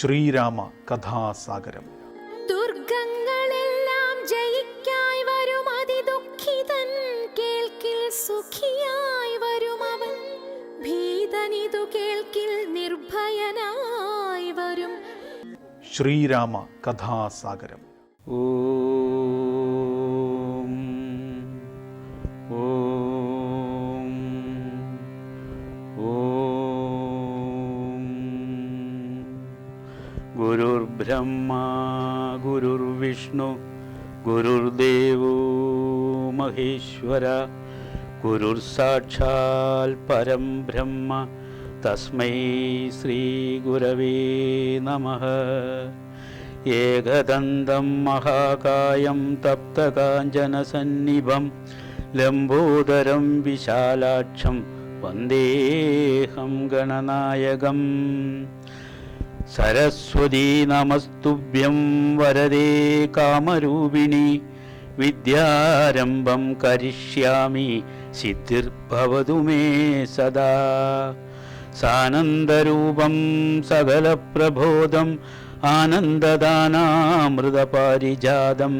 ശ്രീരാമ കഥാസാഗരം. ദുർഗങ്ങളെല്ലാം ജയിക്കായി വരും അതിദുഃഖിതൻ കേൾക്കിൽ സുഖിയായി വരും അവൻ. ഭീതനിതു കേൾക്കിൽ നിർഭയനായി വരും. ശ്രീരാമ കഥാസാഗരം. ഓം ഗുരുർബ്രഹ്മ ഗുരുർവിഷ്ണു गुरुर्देवो മഹേശ്വര ഗുരുർ സാക്ഷാൽ പരം ബ്രഹ്മ തസ്മൈ ശ്രീ ഗുരവേ महाकायं തപ്തകാഞ്ചനസന്നിഭം ലംബോദരം വിശാലാക്ഷം വന്ദേഹം ഗണനായകം. സരസ്വതീ നമസ്തുഭ്യം വരദേ കാമരൂപിണി. വിദ്യാരംഭം കരിഷ്യാമി സിദ്ധിർഭവതു മേ സദാ. സാനന്ദരൂപം സകലപ്രബോധം ആനന്ദദാനാമൃതപാരിജാതം.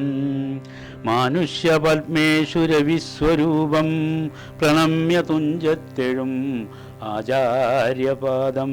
മാനുഷ്യപത്മേശ്വരവിസ്വരൂപം പ്രണമ്യ തുഞ്ചത്തെഴും ആചാര്യപാദം.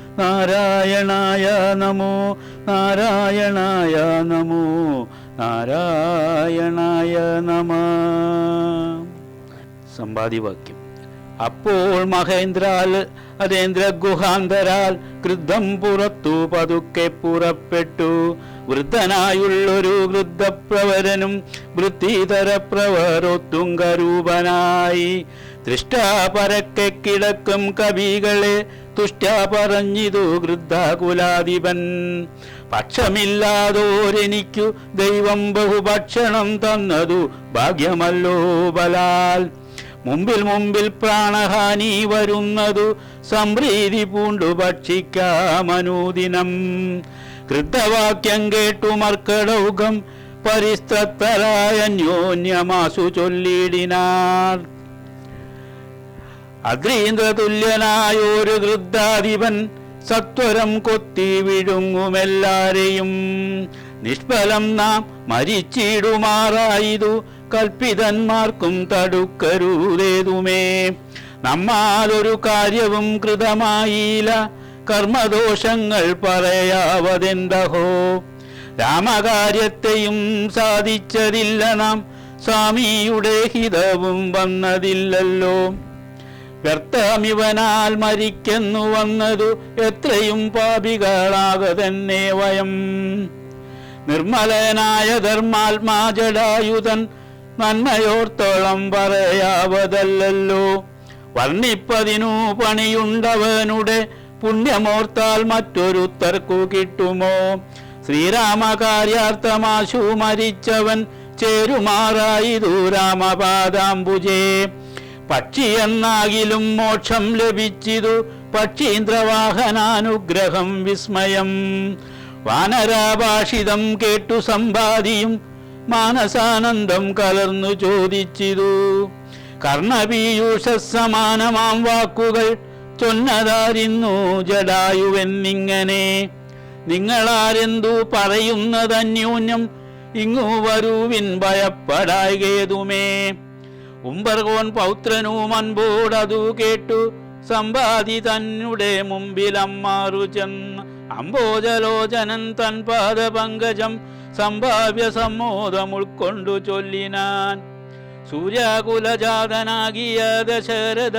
നാരായണായ നമോ നാരായണായ നമോ നാരായണായ നമ. സമ്പാദിവാക്യം അപ്പോൾ മഹേന്ദ്രാൽ അതേന്ദ്ര ഗുഹാന്തരാൽ ക്രുദ്ധം പുറത്തു പതുക്കെ പുറപ്പെട്ടു. വൃദ്ധനായുള്ളൊരു വൃദ്ധപ്രവരനും വൃത്തിതര പ്രവരൊത്തുങ്കരൂപനായി ദൃഷ്ടാപരക്കെ കിടക്കും കവികളെ തുഷ്ട പറഞ്ഞിതു പക്ഷമില്ലാതോരെനിക്കു ദൈവം ബഹുഭക്ഷണം തന്നതു ഭാഗ്യമല്ലോ ബലാൽ. മുമ്പിൽ മുമ്പിൽ പ്രാണഹാനി വരുന്നതു സംപ്രീതി പൂണ്ടു ഭക്ഷിക്കാമനുദിനം കൃതവാക്യം കേട്ടു മർക്കടൗകം പരിസ്ത്രത്തരായ അന്യോന്യമാസു ചൊല്ലിടിനാർ. അഗ്രീന്ദ്രതുല്യനായൊരു വൃദ്ധാധിപൻ സത്വരം കൊത്തി വിഴുങ്ങുമെല്ലാരെയും. നിഷ്ഫലം നാം മരിച്ചിടുമാറായതു കൽപ്പിതന്മാർക്കും തടുക്കരുതേതുമേ നമ്മാലൊരു കാര്യവും കൃതമായില്ല കർമ്മദോഷങ്ങൾ പറയാവതെന്തഹോ. രാമകാര്യത്തെയും സാധിച്ചതില്ല നാം സ്വാമിയുടെ ഹിതവും വന്നതില്ലല്ലോ. വ്യർത്ഥമിവനാൽ മരിക്കുന്നു വന്നതു എത്രയും പാപികളാകതന്നെ വയം. നിർമ്മലനായ ധർമാത്മാജടായുധൻ നന്മയോർത്തോളം പറയാവതല്ലോ വർണിപ്പതിനു പണിയുണ്ടവനുടെ പുണ്യമോർത്താൽ മറ്റൊരുത്തർക്കു കിട്ടുമോ? ശ്രീരാമകാര്യാർത്ഥമാശു മരിച്ചവൻ ചേരുമാറായിതു രാമപാദാംബുജേ പക്ഷി എന്നാകിലും മോക്ഷം ലഭിച്ചിതു പക്ഷീന്ദ്രവാഹനാനുഗ്രഹം വിസ്മയം. വാനരാഭാഷിതം കേട്ടു സമ്പാദിയും മാനസാനന്ദം കലർന്നു ചോദിച്ചിതു. കർണപീയൂഷ സമാനമാം വാക്കുകൾ ചൊന്നതാരിന്നു ജടായുവെന്നിങ്ങനെ നിങ്ങളാരെന്തു പറയുന്നതന്യൂന്യം ഇങ്ങു വരുവിൻ ഭയപ്പെടായകേതുമേ. ഉംബർകോൻ പൗത്രനും അൻപോടതു കേട്ടു. സമ്പാദി തന്നെ മുമ്പിൽ അമ്മാറു ചെന്ന്. അംബോജലോചനൻ തൻ പാദപങ്കജം സംഭാവ്യ സമ്മോദം ഉൾക്കൊണ്ടു ചൊല്ലിനാൻ. സൂര്യാകുലജാതനാകിയ ദശരഥ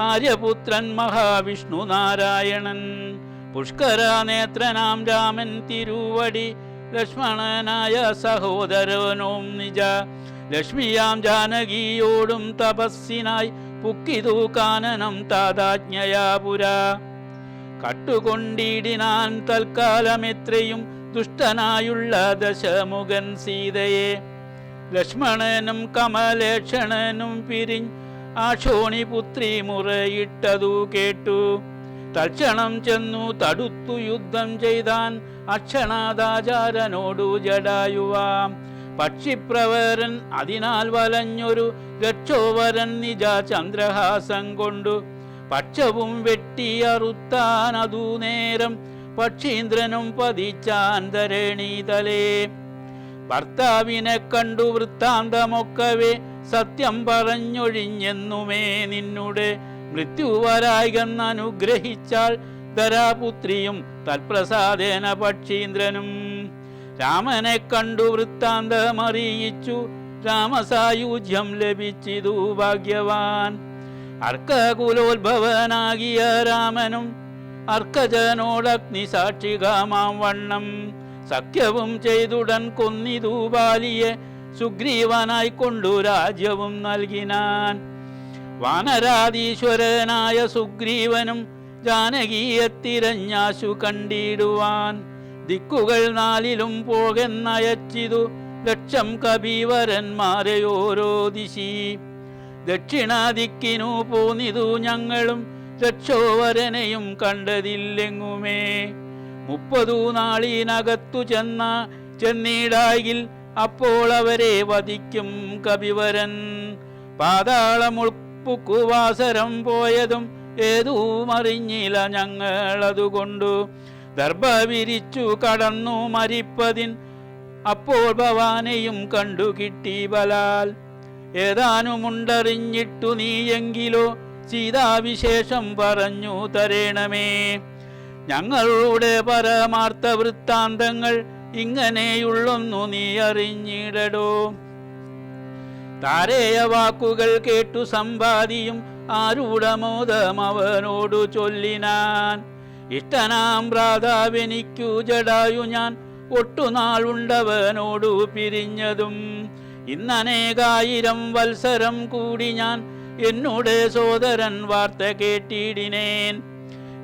ആര്യപുത്രൻ മഹാവിഷ്ണു നാരായണൻ. പുഷ്കര നേത്രനാം രാമൻ തിരുവടി. ലക്ഷ്മണനായ സഹോദരനോം നിജ. ലക്ഷ്മിയാം ജാനകിയോടും തപസ്സിനായി പുക്കിതു കാനനം താതാജ്ഞയാ കട്ടുകൊണ്ടിടിനാൻ തൽക്കാലമെത്രയും ദുഷ്ടനായുള്ള ദശമുഖൻ സീതയെ. ലക്ഷ്മണനും കമലേക്ഷണനും പിരിഞ്ഞ് ആക്ഷോണിപുത്രി മുറയിട്ടതു കേട്ടു. തൽക്ഷണം ചെന്നു തടുത്തു യുദ്ധം ചെയ്താൻ അക്ഷണാദാചാരനോടു ജടായുവാം. പക്ഷിപ്രവരൻ അതിനാൽ വലഞ്ഞൊരു ഗക്ഷോവരൻ നിജ ചന്ദ്രഹാസം കൊണ്ടു. പക്ഷവും വെട്ടിയറുത്താൻ അതു നേരം പക്ഷീന്ദ്രനും പതിച്ചാൻ ധരണീതലേ ഭർത്താവിനെ കണ്ടു വൃത്താന്തമൊക്കവേ സത്യം പറഞ്ഞൊഴിഞ്ഞെന്നുമേ നിന്നുടെ. മൃത്യുവരായികെന്നനുഗ്രഹിച്ചാൽ ധരാപുത്രിയും തൽപ്രസാദേന പക്ഷീന്ദ്രനും. രാമനെ കണ്ടു വൃത്താന്തമറിയിച്ചു രാമസായുജ്യം ലഭിച്ചിതു ഭാഗ്യവാൻ. അർക്കകുലോത്ഭവനാകിയ രാമനും അർക്കജനോടഗ്നി സാക്ഷികാമാം വണ്ണം. സഖ്യവും ചെയ്തുടൻ കൊന്നിതു ബാലിയെ സുഗ്രീവനായി കൊണ്ടു രാജ്യവും നൽകിനാൻ. വാനരാധീശ്വരനായ സുഗ്രീവനും ജാനകീയെ തിരഞ്ഞാശു കണ്ടിടുവാൻ. ദിക്കുകൾ നാലിലും പോകെന്നയച്ചിതു ലക്ഷം കബീവരന്മാരെ ഓരോ ദിശി ദക്ഷിണാദിക്കിനു പോന്നിതു ഞങ്ങളും രക്ഷോവരനെയും കണ്ടതില്ലെങ്ങുമേ. മുപ്പതു നാളിനകത്തു ചെന്ന ചെന്നീടായിൽ അപ്പോൾ അവരെ വധിക്കും കപിവരൻ. പാതാളമുൾപ്പുക്കുവാസരം പോയതും ഏതുമറിഞ്ഞില്ല ഞങ്ങളതുകൊണ്ടു. ദർഭ വിരിച്ചു കടന്നു മരിപ്പതിൻ അപ്പോൾ ഭവാനെയും കണ്ടു കിട്ടി ബലാൽ. ഏതാനുമുണ്ടറിഞ്ഞിട്ടു നീയെങ്കിലോ സീതാവിശേഷം പറഞ്ഞു തരേണമേ. ഞങ്ങളുടെ പരമാർത്ഥ വൃത്താന്തങ്ങൾ ഇങ്ങനെയുള്ളൊന്നു നീ അറിഞ്ഞിടടോ. താരേയ വാക്കുകൾ കേട്ടു സമ്പാദിയും ആരൂഢമോദം അവനോടു ചൊല്ലിനാൻ. ഇഷ്ടനാം ഭ്രാതാവെനിക്കു ജടായു ഞാൻ. ഒട്ടുനാൾ ഉണ്ടവനോടു പിരിഞ്ഞതും ഇന്നനേകായിരം വത്സരം കൂടി ഞാൻ. എന്നുടെ സോദരൻ വാർത്ത കേട്ടിടിനേൻ.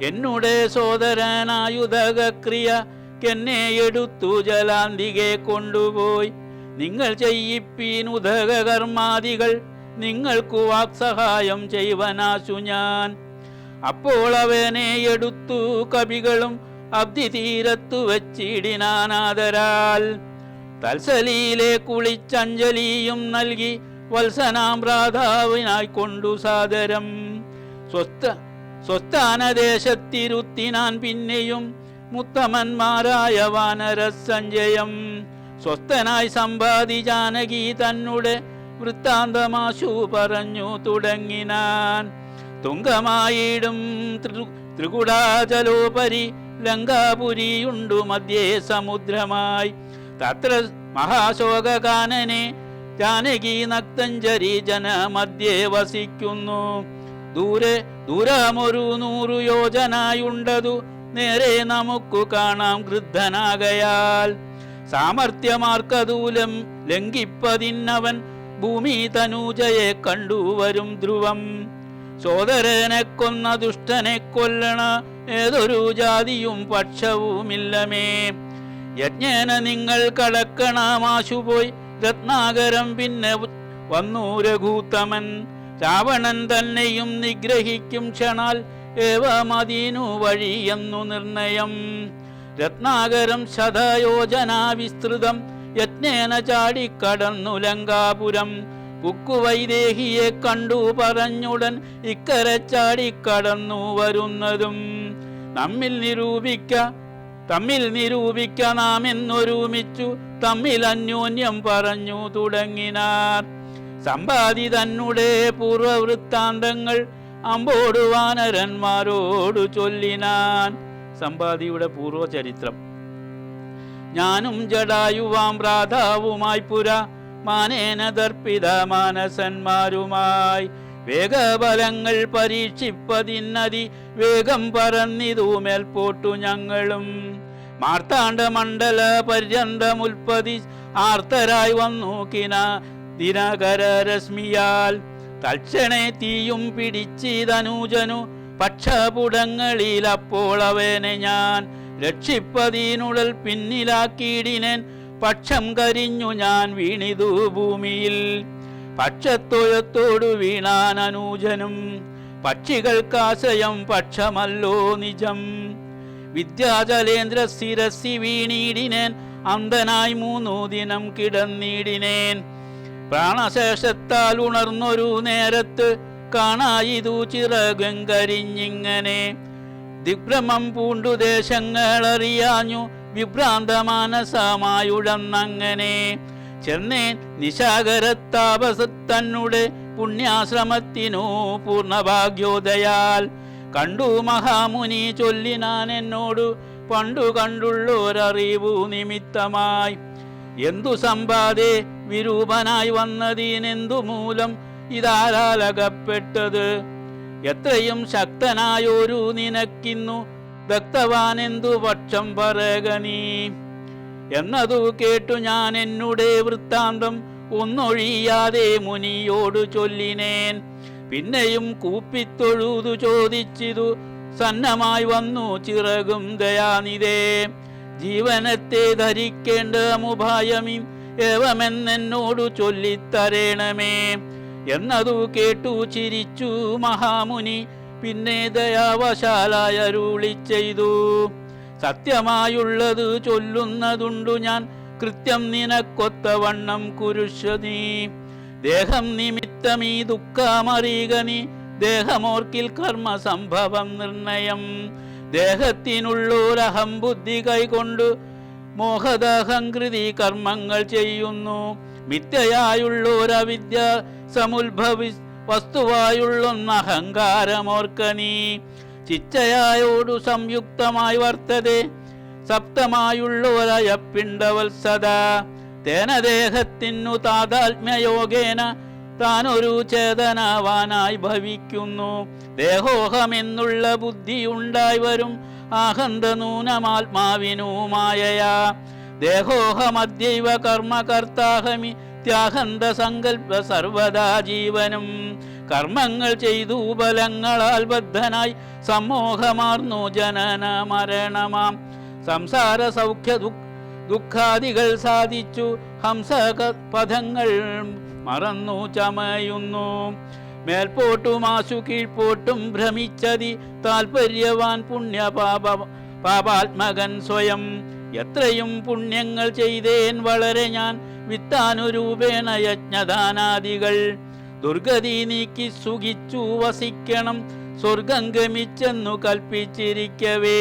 എന്നുടെ സോദരനായുധക്രിയ എന്നെ എടുത്തു ജലാന്തികെ കൊണ്ടുപോയി. നിങ്ങൾ ചെയ്യിപ്പീൻ ഉദക കർമാദികൾ നിങ്ങൾക്കു വാക്സഹായം ചെയ്വനാശു ഞാൻ. അപ്പോൾ അവനെ എടുത്തു കവികളും അബ്ദി തീരത്തു വച്ചിടിനാനാദരാൽ. തൽസലിയിലെ കുളിച്ചഞ്ജലിയും നൽകി വത്സനാം പ്രാതാവിനായി കൊണ്ടു സാദരം. സ്വസ്ഥ സ്വസ്ഥാനദേശത്തിരുത്തിനാൻ പിന്നെയും മുത്തമന്മാരായ വാനരസഞ്ജയം സ്വസ്ഥനായി സമ്പാദി ജാനകി തന്നുടെ വൃത്താന്തമാശു പറഞ്ഞു തുടങ്ങിനാൻ. തുങ്കമായിടും ത്രി ത്രികുടാചലോപരി ലങ്കാപുരിയുണ്ടു മധ്യേ സമുദ്രമായി. തത്ര മഹാശോകാനനെ ജാനകി നക്തഞ്ചരി ജന മധ്യേ വസിക്കുന്നു. ദൂരെ ദൂരമൊരു നൂറു യോജനായുണ്ടതു നേരെ നമുക്കു കാണാം ഗൃദ്ധനാകയാൽ സാമർത്ഥ്യമാർക്കതൂലം ലംഘിപ്പതിന്നവൻ ഭൂമി തനൂജയെ കണ്ടുവരും ധ്രുവം. സോദരനെ കൊന്ന ദുഷ്ടനെ കൊല്ലണ ഏതൊരു ജാതിയും പക്ഷവുമില്ലമേ. യജ്ഞേന നിങ്ങൾ കടക്കണമാശുപോയി രത്നാകരം പിന്നെ വന്നു രഘൂത്തമൻ. രാവണൻ തന്നെയും നിഗ്രഹിക്കും ക്ഷണാൽ ഏവമതീനു വഴിയെന്നു നിർണയം. രത്നാകരം ശതയോജനാ വിസ്തൃതം യജ്ഞേന ചാടിക്കടന്നു ലങ്കാപുരം. കുക്കുവൈദേഹിയെ കണ്ടു പറഞ്ഞുടൻ ഇക്കരച്ചാടി ചാടിക്കടന്നു വരുന്നതും നമ്മിൽ നിരൂപിക്ക തമ്മിൽ നിരൂപിക്ക നാം എന്നൊരുമിച്ചു തമ്മിൽ അന്യോന്യം പറഞ്ഞു തുടങ്ങിനാർ. സമ്പാദി തന്നുടെ പൂർവവൃത്താന്തങ്ങൾ അമ്പോടു വാനരന്മാരോടു ചൊല്ലിനാൻ. സമ്പാദിയുടെ പൂർവചരിത്രം. ഞാനും ജടായുവാം പ്രാതാവുമായി പുര മാനേന ദർപ്പിത മാനസന്മാരുമായി വേഗബലങ്ങൾ പരീക്ഷിപ്പതിന്നതി വേഗം പറന്നിതു മേൽപോട്ടു ഞങ്ങളും. മാർത്താണ്ഡ മണ്ഡല പര്യന്തമുൽപ്പതി ആർത്തരായി വന്നു കിന ദിനകര രശ്മിയാൽ. തൽക്ഷണേ തീയും പിടിച്ചിതനൂജനു പക്ഷപുടങ്ങളിൽ അപ്പോൾ അവനെ ഞാൻ രക്ഷിപ്പതിനുടൽ പിന്നിലാക്കിയിടിനേൻ. പക്ഷം കരിഞ്ഞു ഞാൻ വീണിതു ഭൂമിയിൽ. പക്ഷത്തൊഴത്തോടു വീണാൻ അനൂജനും പക്ഷികൾക്കാശയം പക്ഷമല്ലോ നിജം. വിദ്യാചലേന്ദ്ര ശിരസി വീണീടിനേൻ അന്ധനായി മൂന്നു ദിനം കിടന്നിടിനേൻ. പ്രാണശേഷത്താൽ ഉണർന്നൊരു നേരത്ത് കാണായിതു ചിറകും കരിഞ്ഞിങ്ങനെ. ദിഗ്ഭ്രമം പൂണ്ടു ദേശങ്ങളറിയാഞ്ഞു വിഭ്രാന്ത മാനസമായുഴന്നങ്ങനെ ചെന്നേൻ നിശാകരത്താപസ തന്നെ പുണ്യാശ്രമത്തിനു പൂർണഭാഗ്യോദയാൽ കണ്ടു മഹാമുനി ചൊല്ലിനാൻ എന്നോടു പണ്ടു കണ്ടുള്ളോരറിവു നിമിത്തമായി. എന്തു സമ്പാദേ വിരൂപനായി വന്നതിനെന്തു മൂലം ഇതാരാലകപ്പെട്ടത്? എത്രയും ശക്തനായൊരു നിനക്കിന്നു വ്യക്തവാനെന്തു പക്ഷം പറകനീ എന്നതു കേട്ടു ഞാൻ എന്നുടെ വൃത്താന്തം ഒന്നൊഴിയാതെ മുനിയോട് ചൊല്ലിനേൻ. പിന്നെയും കൂപ്പിത്തൊഴുതു ചോദിച്ചിതു സന്നമായി വന്നു ചിറകും ദയാനിതേ ജീവനത്തെ ധരിക്കേണ്ട മുഭായമി ഏവമെന്നെന്നോടു ചൊല്ലിത്തരേണമേ. എന്നതു കേട്ടു ചിരിച്ചു മഹാമുനി പിന്നെ ദയാവശാലായ രൂളി ചെയ്തു. സത്യമായുള്ളത് ചൊല്ലുന്നതുണ്ടു ഞാൻ. കൃത്യം നിനക്കൊത്തവണ്ണം കുരുഷനീ ദേഹം നിമിത്തമീ ദുഃഖമറിയുക നീ. ദേഹമോർക്കിൽ കർമ്മ സംഭവം നിർണയം. ദേഹത്തിനുള്ളൂരഹം ബുദ്ധി കൈകൊണ്ട് മോഹദഹംകൃതി കർമ്മങ്ങൾ ചെയ്യുന്നു. മിഥ്യയായുള്ളൊരവിദ്യ സമുത്ഭവി വസ്തുവായുള്ളൊന്ന അഹങ്കാരമോർക്കനീ ചിച്ചയായോടു സംയുക്തമായി വർത്തതെ സപ്തമായുള്ളൊരയ പിണ്ടവത്സദ തേന ദേഹത്തിനു താതാത്മ്യയോഗേന താനൊരു ചേതനാവാനായി ഭവിക്കുന്നു. ദേഹോഹമെന്നുള്ള ബുദ്ധി ഉണ്ടായി വരും ആഹന്തനൂനമാത്മാവിനുമായയാ നൂനമാത്മാവിനു മായയാ. ദേഹോഹമദ്യൈവ കർമ്മകർത്താഹമി ത്യാഹന്ത സങ്കല്പ സർവദാ ജീവനും. കർമ്മങ്ങൾ ചെയ്തു ബലങ്ങളാൽ ബദ്ധനായി സമൂഹമാർന്നു ജനന മരണമാം. സംസാര സൗഖ്യ ദുഃഖ ദുഃഖാദികൾ സാധിച്ചു. ഹംസ പദങ്ങൾ മറന്നു ചമയുന്നു. മേൽപോട്ടും ആശു കീഴ്പോട്ടും ഭ്രമിച്ചതി താൽപര്യവാൻ പുണ്യപാപ പാപാത്മകൻ സ്വയം. എത്രയും പുണ്യങ്ങൾ ചെയ്തേൻ വളരെ ഞാൻ വിത്താനുരൂപേണ യജ്ഞദാനാദികൾ. ദുർഗതി നീക്കി സുഖിച്ചു വസിക്കണം സ്വർഗം ഗമിച്ചെന്നു കൽപ്പിച്ചിരിക്കവേ.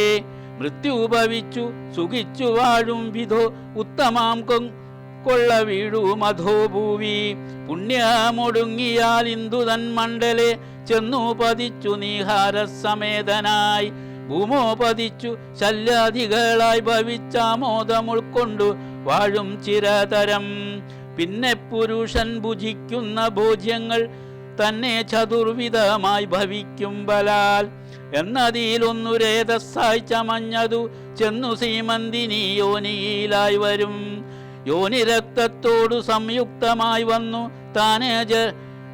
മൃത്യു ഭവിച്ചു സുഖിച്ചു വാഴും വിധോ ഉത്തമാം കൊള്ള വീഴു മധോ ഭൂവി പുണ്യമൊടുങ്ങിയാൽ ഇന്ദുതൻ മണ്ഡലെ ചെന്നു പതിച്ചു നീഹാര സമേതനായി ഭൂമോ പതിച്ചു ശല്യാധികളായി ഭവിച്ചാമോദം ഉൾക്കൊണ്ടു വാഴും ചിരതരം. പിന്നെ പുരുഷൻ ഭുജിക്കുന്ന ഭോജ്യങ്ങൾ തന്നെ ചതുർവിധമായി ഭവിക്കും ബലാൽ. എന്നതിയിലൊന്നു രേതസ്സായി ചമഞ്ഞതു ചെന്നു സീമന്തിനി യോനിയിലായി വരും. യോനി രക്തത്തോടു സംയുക്തമായി വന്നു താനേ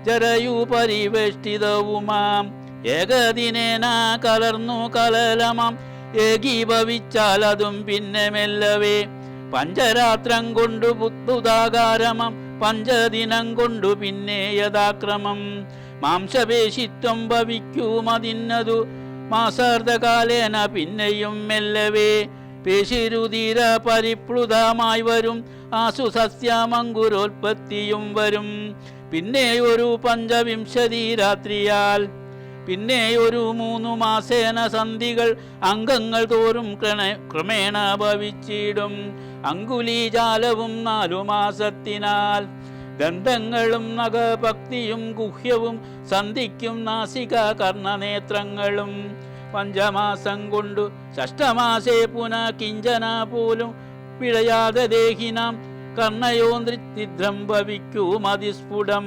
ജരയു പരിവേഷ്ടിതവുമാം. ഏകദിനേന കലർന്നു കലലമാം. ഏകീഭവിച്ചാൽ അതും പിന്നെ മെല്ലവേ. പഞ്ചരാത്രം കൊണ്ടു പുത്തുതാകാരമം പഞ്ചദിനം കൊണ്ടു പിന്നെ യഥാക്രമം. മാംസപേശിത്വം ഭവിക്കുമതിന്നതു മാസാർദ്ധകാലേന പിന്നെയും മെല്ലവേ. പേശിരുതീര പരിപ്ലുതമായി വരും ആസു വരും. പിന്നെ ഒരു പഞ്ചവിംശതി രാത്രിയാൽ പിന്നെ ഒരു മൂന്നു മാസേന സന്ധികൾ അംഗങ്ങൾ തോറും ക്രമേണ ഭവിച്ചിടും. അങ്കുലീജാലവും നാലു മാസത്തിനാൽ ഗന്ധങ്ങളും നഖഭക്തിയും ഗുഹ്യവും സന്ധിക്കും നാസിക കർണനേത്രങ്ങളും. പഞ്ചമാസം കൊണ്ടു ഷഷ്ടമാസേ പുന കിഞ്ചന പോലും പിഴയാതെ ദേഹിനാം കർണയോന്ദ്രിദ്രം ഭവിക്കൂ അതിസ്ഫുടം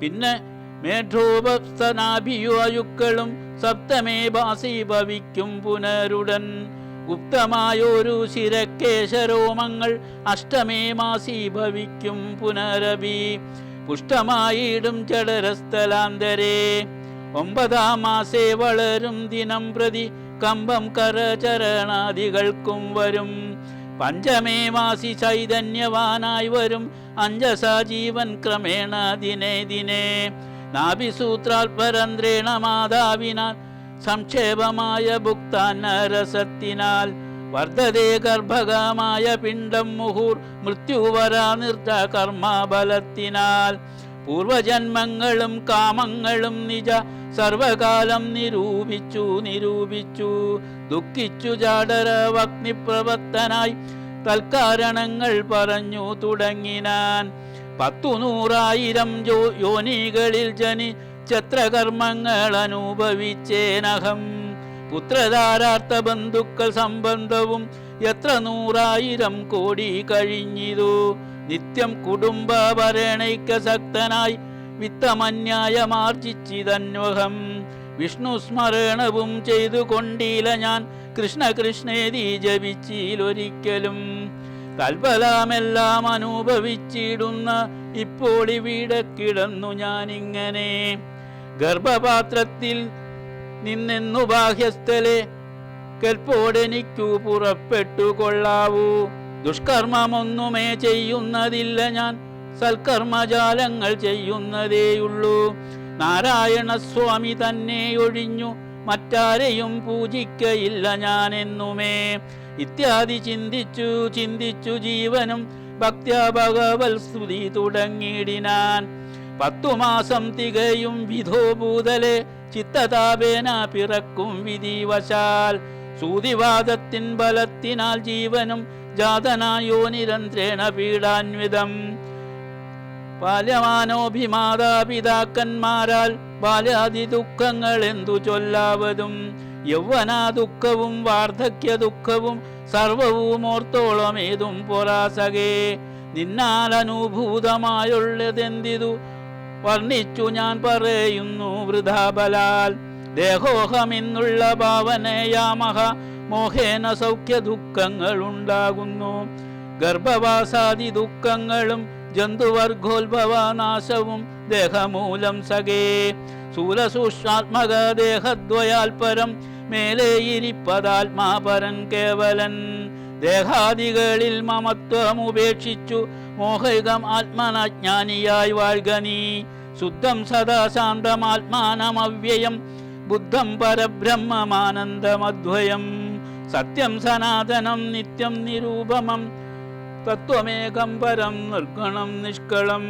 പിന്നെ മേഘോപസ്തനാഭിയുക്കളും സപ്തമേ ഭാസി ഭവിക്കും പുനരുടൻ. ഗുപ്തമായൊരു ശിരക്കേശരോമങ്ങൾ അഷ്ടമേ മാസി ഭവിക്കും പുനരഭി. പുഷ്ടമായിടും ചടരസ്ഥലാന്തരേ ഒമ്പതാം മാസേ വളരും ദിനം പ്രതി കമ്പം കരചരണാദികൾക്കും വരും. പഞ്ചമേ മാസി ചൈതന്യവാനായി വരും അഞ്ജസ ജീവൻ ക്രമേണ ദിനേ ദിനേ. നാഭിസൂത്രാൽപരന്ത്രേണ മാതാവിനാൽ സംക്ഷേപമായ ഭുക്താന്നരസത്തിനാൽ വർദ്ധതേ ഗർഭകമായ പിണ്ടം മുഹൂർ മൃത്യുവരാ നിർത്ത കർമ്മബലത്തിനാൽ പൂർവജന്മങ്ങളും കാമങ്ങളും നിജ സർവകാലം നിരൂപിച്ചു നിരൂപിച്ചു ദുഃഖിച്ചു ജാഡരവഗ്നിപ്രവർത്തനായി തൽക്കാരണങ്ങൾ പറഞ്ഞു തുടങ്ങിനാൻ പത്തു നൂറായിരം ജോ യോനികളിൽ ജനി ചത്രകർമ്മങ്ങൾ അനുഭവിച്ചേനഹം പുത്രധാരാർത്ഥ ബന്ധുക്കൾ സംബന്ധവും എത്ര നൂറായിരം കോടി കഴിഞ്ഞിതു. നിത്യം കുടുംബ ഭരണൈക്യസക്തനായി വിത്തമന്യായമാർജിച്ചിതന്വഹം വിഷ്ണു സ്മരണവും ചെയ്തു കൊണ്ടില്ല ഞാൻ കൃഷ്ണ കൃഷ്ണേതി ജപിച്ചിലൊരിക്കലും. തൽഫലമെല്ലാം അനുഭവിച്ചിടുന്ന ഇപ്പോൾ ഇവിടെ കിടന്നു ഞാനിങ്ങനെ ഗർഭപാത്രത്തിൽ നിന്നെന്നു ബാഹ്യസ്ഥലെ കൽപ്പോടെനിക്കു പുറപ്പെട്ടു കൊള്ളാവൂ. ദുഷ്കർമ്മമൊന്നുമേ ചെയ്യുന്നതില്ല ഞാൻ. സൽക്കർമ്മജാലങ്ങൾ ചെയ്യുന്നതേയുള്ളൂ. നാരായണസ്വാമി തന്നെ ഒഴിഞ്ഞു മറ്റാരെയും പൂജിക്കയില്ല ഞാൻ എന്നുമേ ഇത്യാദി ചിന്തിച്ചു ചിന്തിച്ചു ജീവനും ഭക്ത്യാ ഭഗവൽ സ്തുതി തുടങ്ങിയിടിനാൻ. പത്തു മാസം തികയും വിധോ ഭൂതലെ ചിത്തതാപേന പിറക്കും വിധിവശാൽ സൂതിവാദത്തിൻ ബലത്തിനാൽ ജീവനും ജാതനായോ നിരന്ത്രേണ പീഡാന്വിതം. ബാല്യമാനോഭിമാതാപിതാക്കന്മാരാൽ ബാല്യാദി ദുഃഖങ്ങൾ എന്തു ചൊല്ലാവതും? യൗവനാ ദുഃഖവും വാർദ്ധക്യ ദുഃഖവും സർവവും ഓർത്തോളം ഏതും പൊറാസകേ നിന്നാൽ അനുഭൂതമായുള്ളതെന്തിതു വർണിച്ചു ഞാൻ പറയുന്നു വൃഥാബലാൽ. ദേഹോഹമെന്നുള്ള ഭാവനയാമഹ മോഹേന സൗഖ്യ ദുഃഖങ്ങൾ ഉണ്ടാകുന്നു ഗർഭവാസാദി ദുഃഖങ്ങളും ജന്തുവർഗോത്ഭവനാശവും ദേഹമൂലം സകേ. സ്ഥൂലസൂക്ഷ്മാത്മക ദേഹദ്വയാൽ പരം മേലെ ഇരിപ്പതാത്മാപരൻ കേവലൻ. ദേഹാദികളിൽ മമത്വം ഉപേക്ഷിച്ചു. മോഹികം ആത്മനജ്ഞാനിയായി വാഴ്ക ശുദ്ധം സദാ ശാന്തമാത്മാനമവ്യയം ബുദ്ധം പരബ്രഹ്മമാനന്ദമദ്വയം. സത്യം സനാതനം നിത്യം നിരൂപമം. തത്വമേകം പരം നിർഗുണം നിഷ്കളം.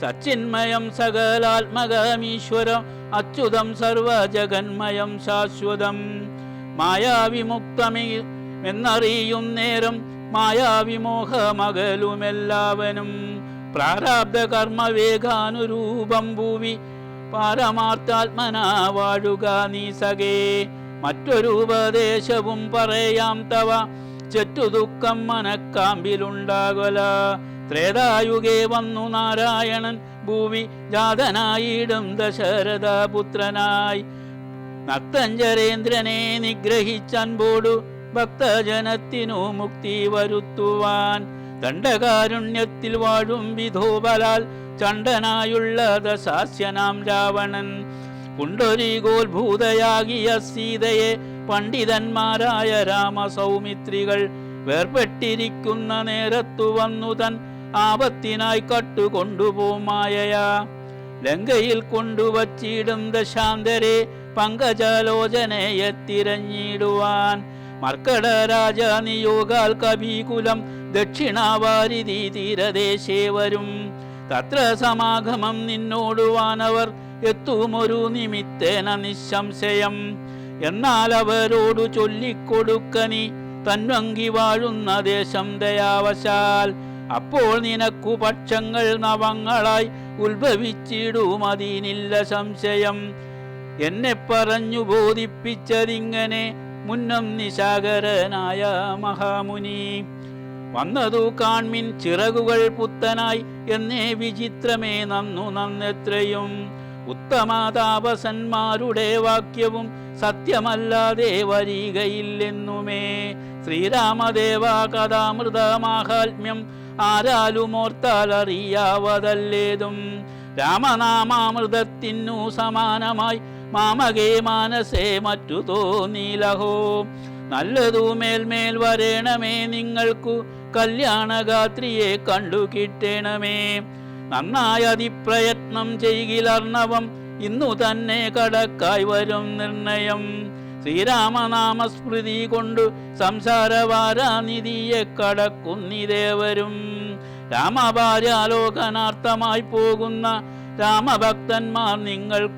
സച്ചിന്മയം സകലാത്മകമീശ്വരം അച്യുതം സർവജഗന്മയം ശാശ്വതം. മായാവിമുക്തമേ എന്നറിയും നേരം മായാവിമോഹമകലുമെല്ലാവനും. പ്രാരാബ്ധ കർമ്മവേഗാനുരൂപം ഭൂവി പാരമാർത്ഥാത്മനാ വാഴുക നീ സഖേ. മറ്റൊരു ഉപദേശവും പറയാം തവ ചെറ്റു ദുഃഖം മനക്കാമ്പിലുണ്ടാകല. ത്രേതായുഗേ വന്നു നാരായണൻ ഭൂവി ജാതനായിടും ദശരഥപുത്രനായി. നക്തഞ്ചരേന്ദ്രനെ നിഗ്രഹിച്ചൻപോടു ഭക്തജനത്തിനു മുക്തി വരുത്തുവാൻ. ദണ്ഡകാരുണ്യത്തിൽ വാഴും വിധോബലാൽ ചണ്ടനായുള്ള ദശാസ്യനാം രാവണൻ. പുണ്ടരീകോത്ഭൂതയാകിയ സീതയെ പണ്ഡിതന്മാരായ രാമസൗമിത്രികൾ വേർപെട്ടിരിക്കുന്ന നേരത്തു വന്നു തൻ ആപത്തിനായി കട്ടുകൊണ്ടുപോമായയാ ലങ്കയിൽ കൊണ്ടുവച്ചിടും ദശാന്തരെ പങ്കജാലോചനയെ തിരഞ്ഞിടുവാൻ മർക്കട രാജ നിയോഗാൽ കവികുലം ദക്ഷിണാവാരിധി തീരദേശേ വരും. തത്ര സമാഗമം നിന്നോടുവാനവർ എത്തുമൊരു നിമിത്തേന നിസ്സംശയം. എന്നാൽ അവരോടു ചൊല്ലിക്കൊടുക്കനി തന്നങ്കി വാഴുന്ന ദേശം ദയാവശാൽ. അപ്പോൾ നിനക്കു പക്ഷങ്ങൾ നവങ്ങളായി ഉത്ഭവിച്ചിടുമതിനില്ല സംശയം. എന്നെ പറഞ്ഞു ബോധിപ്പിച്ചതിങ്ങനെ മുന്നം നിശാകരനായ മഹാമുനി. വന്നതു കാൺമിൻ ചിറകുകൾ പുത്തനായി എന്നേ വിചിത്രമേ നന്നു നന്നെത്രയും. ഉത്തമതാപസന്മാരുടെ വാക്യവും സത്യമല്ലാതെ വരികയില്ലെന്നുമേ. ശ്രീരാമദേവ കഥാമൃതമാഹാത്മ്യം ആരാലുമോർത്താൽ അറിയാവതല്ലേതും രാമനാമാമൃതത്തിനു സമാനമായി മാമകേ മാനസേ മറ്റു തോന്നിലഹോ? നല്ലതു മേൽമേൽ വരേണമേ നിങ്ങൾക്കു കല്യാണഗാത്രിയെ കണ്ടു കിട്ടേണമേ. നന്നായി അതിപ്രയത്നം ചെയ്കിലർണവം ഇന്നു തന്നെ കടക്കായി വരും നിർണയം. ശ്രീരാമനാമസ്മൃതി കൊണ്ടു സംസാരവാരാനിധിയെ കടക്കുന്നിതേവരും. രാമഭാര്യാലോകനാർത്ഥമായി പോകുന്ന രാമഭക്തന്മാർ നിങ്ങൾ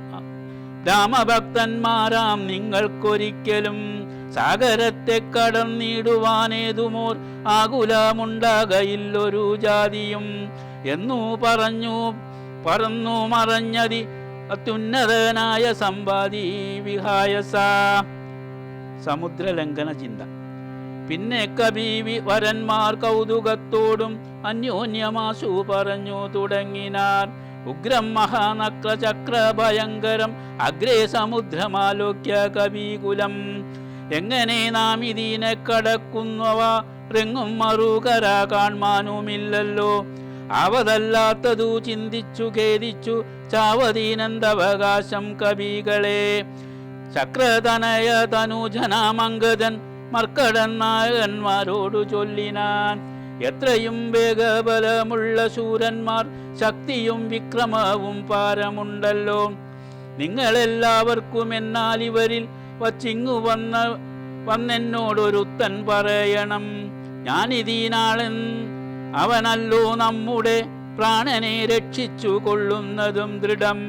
രാമഭക്തന്മാരാം നിങ്ങൾക്കൊരിക്കലും സാഗരത്തെ കടന്നിടുവാനേതുമോർ ആകുലമുണ്ടാകയില്ലൊരു ജാതിയും. എന്നു പറഞ്ഞു പറന്നു മറഞ്ഞതി അത്യുന്നതനായ സമ്പാദി വിഹായസ. സമുദ്രലംഘന ചിന്ത പിന്നെ കബീവി വരന്മാർ കൗതുകത്തോടും അന്യോന്യമാശു പറഞ്ഞു തുടങ്ങിനാർ. ഉഗ്രം മഹാനക്ര ചക്ര ഭയങ്കരം അഗ്രേ സമുദ്രമാലോക്യ കവികുലം. എങ്ങനെ നാം ഇതിനെ കടക്കുന്നവ? റിങ്ങും മറുകര കാൺമാനുമില്ലല്ലോ അവതല്ലാത്തതു ചിന്തിച്ചു ഖേദിച്ചു ചാവതീനന്തവകാശം കവികളെ. തനുജനാമംഗതൻ മർക്കടൻ നായകന്മാരോടു ചൊല്ലിനാൻ. എത്രയും വേഗബലമുള്ള ശൂരന്മാർ ശക്തിയും വിക്രമവും പാരമുണ്ടല്ലോ. നിങ്ങളെല്ലാവർക്കും എന്നാൽ ഇവരിൽ വച്ചിങ്ങു വന്ന വന്നെന്നോടൊരുത്തൻ പറയണം. ഞാനിതീനാളൻ അവനല്ലോ നമ്മുടെ പ്രാണനെ രക്ഷിച്ചു കൊള്ളുന്നതും ദൃഢം.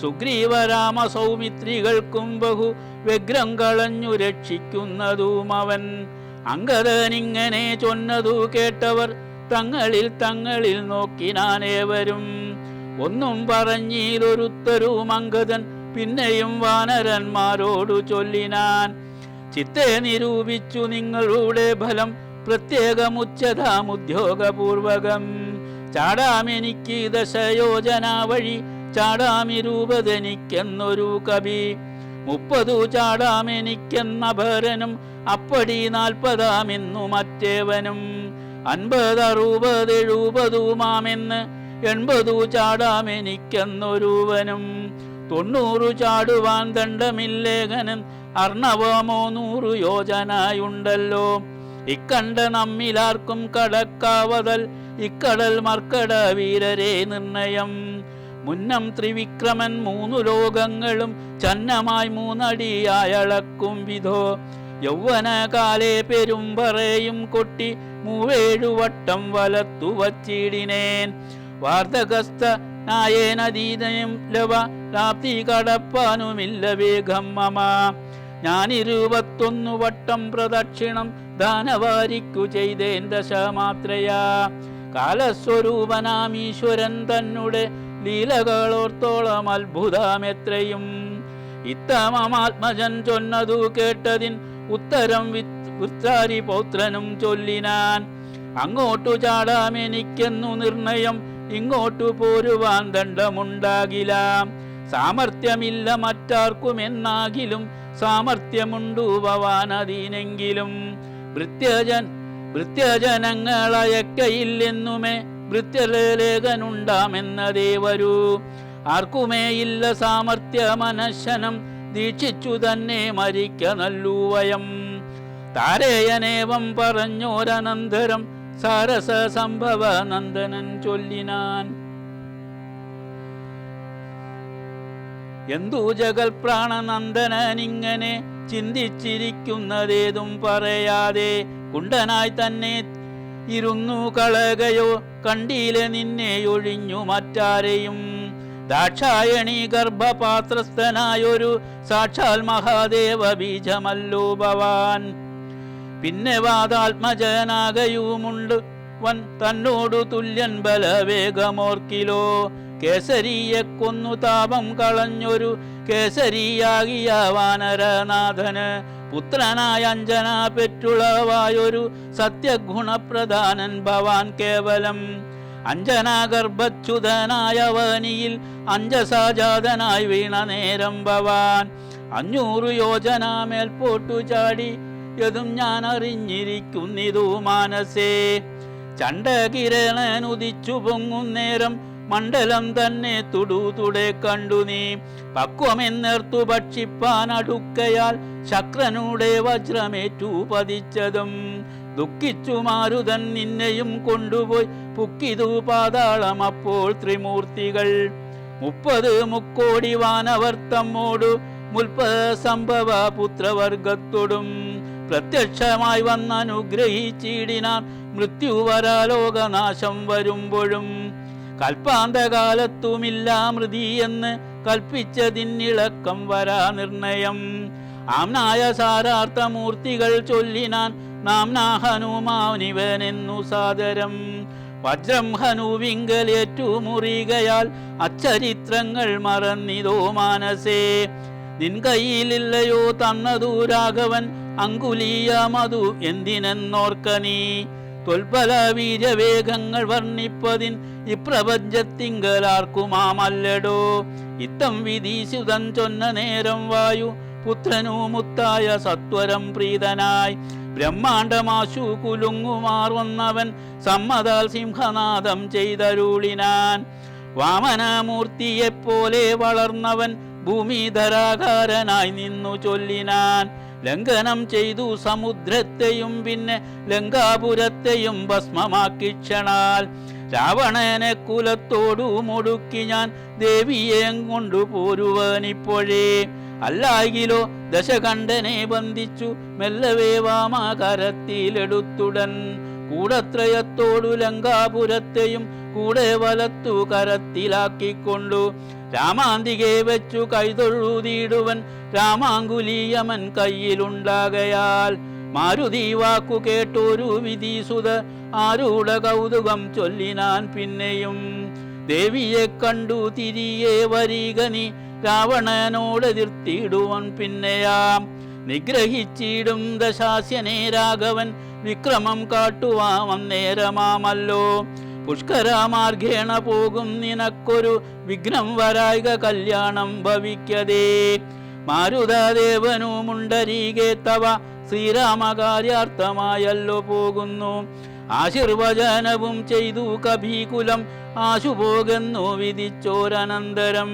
സുഗ്രീവരാമ സൗമിത്രികൾക്കും ബഹു വ്യഗ്രം കളഞ്ഞു രക്ഷിക്കുന്നതും അവൻ. അങ്കദനിങ്ങനെ ചൊന്നതു കേട്ടവർ തങ്ങളിൽ തങ്ങളിൽ നോക്കിനാനേവരും. ഒന്നും പറഞ്ഞീലൊരുത്തരും അങ്കദൻ പിന്നെയും വാനരന്മാരോടു ചൊല്ലിനാൻ. ചിത്തെ നിരൂപിച്ചു നിങ്ങളുടെ ഫലം പ്രത്യേകമുച്ചതാം ഉദ്യോഗപൂർവകം ചാടാമെനിക്ക് ദശയോജന വഴി ചാടാമിരൂപതെനിക്കെന്നൊരു കവി. മുപ്പതു ചാടാമെനിക്കെന്ന ഭരനും അപ്പടി നാൽപ്പതാമെന്നു മറ്റേവനും. അൻപത് അറുപത് എഴുപതുമാമെന്ന് എൺപതു ചാടാമെനിക്കെന്നൊരുവനും. തൊണ്ണൂറു ചാടുവാൻ ദണ്ഡമില്ലേഖനും അർണവമോ നൂറു യോജനയുണ്ടല്ലോ. ഇക്കണ്ട നമ്മിലാർക്കും കടക്കാവതൽ ഇക്കടൽ മർക്കട വീരരെ നിർണയം. മുന്നം ത്രിവിക്രമൻ മൂന്നു ലോകങ്ങളും ചന്നമായി മൂന്നടിയായളക്കും വിധോ. യൗവനകാലെ പെരുമ്പറയും കൊട്ടി മൂവേഴു വട്ടം വലത്തു വച്ചിടിനേൻ. വാർദ്ധകസ്ഥ നായേനതീതയും ലവ പ്രാപ്തി കടപ്പാനുമില്ല വേഗം മമ. ഞാൻ ഇരുപത്തൊന്നു വട്ടം പ്രദക്ഷിണം ദാനവാരിക്കു ചെയ്തേൻ ദശമാത്രയാ. കാലസ്വരൂപനാമീശ്വരൻ തന്നെ ലീലകളോർത്തോളം അത്ഭുതമെത്രയും. ഇത്തമമാത്മജൻ ചൊന്നതു കേട്ടതിൻ ഉത്തരം വൃത്താരി പൗത്രനും ചൊല്ലിനാൻ. അങ്ങോട്ടു ചാടാമെനിക്കെന്നു നിർണയം ഇങ്ങോട്ടു പോരുവാൻ ദണ്ഡമുണ്ടാകില്ല സാമർഥ്യമില്ല മറ്റാർക്കുമെന്നാകിലും സാമർഥ്യമുണ്ടു ഭവാനതീനെങ്കിലും. വൃത്യജൻ ഭൃത്യജനങ്ങളയക്കയില്ലെന്നുമേ ഭൃത്യലേഖനുണ്ടാമെന്നതേ വരൂ ആർക്കുമേ ഇല്ല സാമർഥ്യ മനശനം ദീക്ഷിച്ചു തന്നെ മരിക്ക നല്ലൂവയം താരേയനേവം പറഞ്ഞോരനന്തരം സാരസ സംഭവ നന്ദനൻ ചൊല്ലിനാൻ. എന്തു ജഗൽ പ്രാണനന്ദനനിങ്ങനെ ചിന്തിച്ചിരിക്കുന്നതേതും പറയാതെ കുണ്ടനായി തന്നെ ഇരുന്നു കളകയോ കണ്ടീല നിന്നെ ഒഴിഞ്ഞു മറ്റാരെയും. ദാക്ഷായണി ഗർഭപാത്രസ്ഥനായൊരു സാക്ഷാൽ മഹാദേവ ബീജമല്ലോ ഭവാൻ. പിന്നെ വാതാത്മജനാകയുമുണ്ട് വൻ തന്നോടു തുല്യൻ ബലവേഗമോർക്കിലോ. കേസരിയെ കൊന്നു താപം കളഞ്ഞൊരു കേസരിയാകിയ വാനരനാഥന് പുത്രനായ അഞ്ജന പെറ്റുളവായൊരു സത്യഗുണപ്രധാനൻ ഭവാൻ കേവലം. അഞ്ജനാഗർഭച്യുതനായ വനിയിൽ അഞ്ജസാജാതനായി വീണ നേരം ഭവാൻ. അഞ്ഞൂറ് യോജന മേൽപോട്ടു ചാടി യതും ഞാൻ അറിഞ്ഞിരിക്കുന്നിതു മാനസേ. ചണ്ടകിരണൻ ഉദിച്ചു പൊങ്ങുന്നേരം മണ്ഡലം തന്നെ തുടുതുടെ കണ്ടു നീ. പക്വമെന്നേർത്തു ഭക്ഷിപ്പാൻ അടുക്കയാൽ ശക്രനുടെ വജ്രമേറ്റു പതിച്ചതും. ദുഃഖിച്ചു മാരുതൻ നിന്നെയും കൊണ്ടുപോയി. പുക്കിതു പാതാളം അപ്പോൾ ത്രിമൂർത്തികൾ. മുപ്പത് മുക്കോടി വാനവർ തമ്മോടു മുൽപ സംഭവ പുത്രവർഗത്തോടും. പ്രത്യക്ഷമായി വന്നനുഗ്രഹിച്ചിടിനാൻ മൃത്യുവരാലോകനാശം വരുമ്പോഴും കൽപ്പാന്തകാലത്തുമില്ല മൃതി എന്ന് കൽപ്പിച്ചതിന്നിളക്കം വരാ നിർണയം. ആംനായ സാരാർത്ഥമൂർത്തികൾ ചൊല്ലിനാൻ നാംനാ ഹനുമാനിവനെന്നു സാദരം. വജ്രം ഹനുവിങ്കലേറ്റു മുറികയാൽ അച്ചരിത്രങ്ങൾ മറന്നിതോ മാനസേ. നിൻ കയ്യിലില്ലയോ തന്നതു രാഘവൻ അങ്കുലീയമതു എന്തിനെന്നോർക്ക നീ തൊൽപല വീര്യവേഗങ്ങൾ വർണിപ്പതിൻ ഇപ്രപഞ്ചത്തിങ്കലാർക്കുമാമല്ലടോ ഇത്തം വിധീശുതൻ ചൊന്ന നേരം വായു പുത്രനു മുത്തായ സത്വരം പ്രീതനായി. ബ്രഹ്മാണ്ടമാശു കുലുങ്ങുമാർ വന്നവൻ സമ്മതാൽ സിംഹനാദം ചെയ്തരുളിനാൻ. വാമനമൂർത്തിയെപ്പോലെ വളർന്നവൻ ഭൂമിധരാകാരനായി നിന്നു ചൊല്ലിനാൻ. ലംഘനം ചെയ്തു സമുദ്രത്തെയും പിന്നെ ലങ്കാപുരത്തെയും ഭസ്മമാക്കി ക്ഷണാൽ. രാവണനെ കുലത്തോടു മുടുക്കി ഞാൻ ദേവിയെ കൊണ്ടുപോരുവാനിപ്പോഴേ അല്ലായിലോ ദശകണ്ഠനെ ബന്ധിച്ചു മെല്ലവേ വാമാകരത്തിലെടുത്തുടൻ. കൂടത്രയത്തോടു ലങ്കാപുരത്തെയും കൂടെ വലത്തു കരത്തിലാക്കിക്കൊണ്ടു. രാമാന്തികെ വെച്ചു കൈതൊഴുതിയിടുവൻ രാമാങ്കുലീയമൻ കയ്യിലുണ്ടാകയാൽ മാരുതി വാക്കു കേട്ടൊരു വിധീസുത ആരുടെ കൗതുകം ചൊല്ലിനാൻ പിന്നെയും. ദേവിയെ കണ്ടു തിരിയെ വരികനി രാവണനോട് എതിർത്തിടുവൻ പിന്നെയാം. നിഗ്രഹിച്ചിടും ദശാസ്യനെ രാഘവൻ വിക്രമം കാട്ടുവാമന്നേരമാമല്ലോ പുഷ്കരമാർഗേണ പോകും നിനക്കൊരു വിഘ്നം വരായിക കല്യാണം ഭവിക്കതേ. മാരുതദേവനുമുണ്ടരികെ തവ ശ്രീരാമകാര്യാർത്ഥമായല്ലോ പോകുന്നു. ആശീർവചനവും ചെയ്തു കഭീകുലം. ആശുപോകുന്നു വിധിച്ചോരനന്തരം.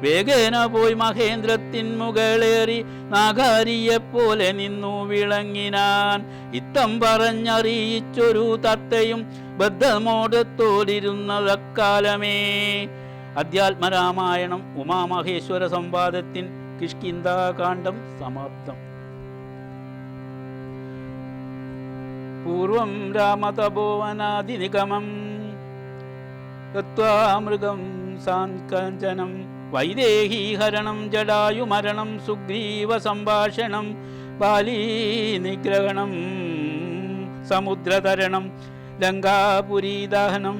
വേഗേന പോയി മഹേന്ദ്രത്തിൻ മുകളേറി നാഗാരിയെപ്പോലെ നിന്നു വിളങ്ങിനാൻ. ഇത്തം പറഞ്ഞറിയിച്ചൊരു തത്തയും ബദ്ധമോടത്തോടിരുന്നതക്കാലമേ അധ്യാത്മരാമായണം ഉമാമഹേശ്വര സംവാദത്തിൻ കിഷ്കിന്താകാന്ഡം സമാപ്തം. പൂർവം രാമതപോവനാദിനിഗമം ഗത്വാ സാൻകഞ്ചനം വൈദേഹീഹരണം ജടായുമരണം സുഗ്രീവ സംഭാഷണം ബാലീനിഗ്രഹണം സമുദ്രതരണം ലങ്കാപുരീദഹനം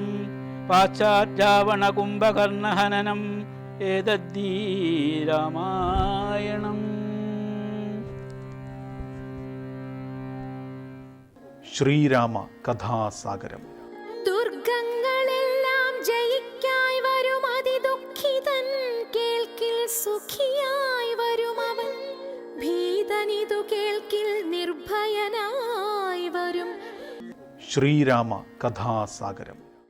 പാശ്ചാത്യാവണകുംഭകർണഹനനം ഏതദ്ദീ രാമായണം ശ്രീരാമ കഥാസാഗരം. ദുർഗങ്ങളെല്ലാം ജയിക്കായി വരും അതിദുഃഖിതൻ കേൾക്കിൽ സുഖിയായി വരും അവൻ. ഭീതനിതു കേൾക്കിൽ നിർഭയനായി വരും. ശ്രീരാമ കഥാസാഗരം.